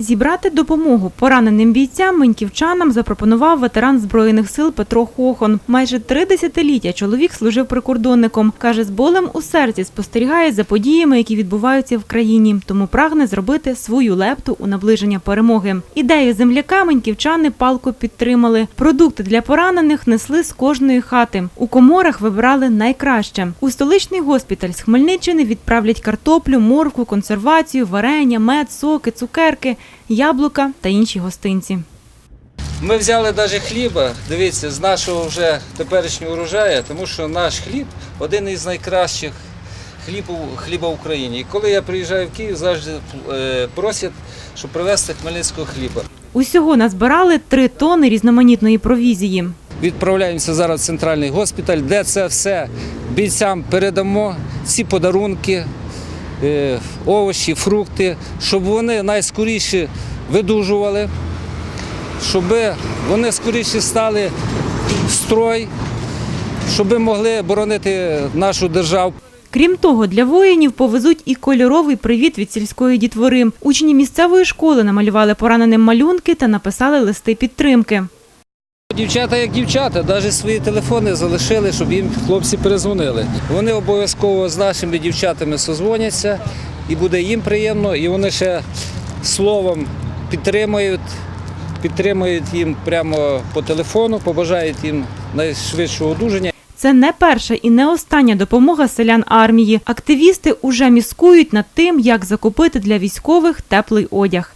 Зібрати допомогу пораненим бійцям меньківчанам запропонував ветеран збройних сил Петро Хохон. Майже три десятиліття чоловік служив прикордонником. каже, з болем у серці спостерігає за подіями, які відбуваються в країні, тому прагне зробити свою лепту у наближення перемоги. Ідею земляка меньківчани палко підтримали. Продукти для поранених несли з кожної хати. У коморах вибирали найкраще. У столичний госпіталь з Хмельниччини відправлять картоплю, моркву, консервацію, варення, мед, соки, цукерки, яблука та інші гостинці. Ми взяли навіть хліба, дивіться, з нашого вже теперішнього урожаю, тому що наш хліб один із найкращих хлібів, хліба в Україні. І коли я приїжджаю в Київ, завжди е, просять, щоб привезти хмельницького хліба. Усього назбирали три тони різноманітної провізії. Відправляємося зараз в центральний госпіталь, де це все бійцям передамо, ці подарунки, овочі, фрукти, щоб вони найскоріше видужували, щоб вони скоріше стали в строй, щоб могли боронити нашу державу. Крім того, для воїнів повезуть і кольоровий привіт від сільської дітвори. Учні місцевої школи намалювали пораненим малюнки та написали листи підтримки. Дівчата як дівчата, навіть свої телефони залишили, щоб їм хлопці перезвонили. Вони обов'язково з нашими дівчатами созвоняться, і буде їм приємно, і вони ще словом підтримують, підтримують їм прямо по телефону, побажають їм найшвидшого одужання. Це не перша і не остання допомога селян армії. Активісти уже міскують над тим, як закупити для військових теплий одяг.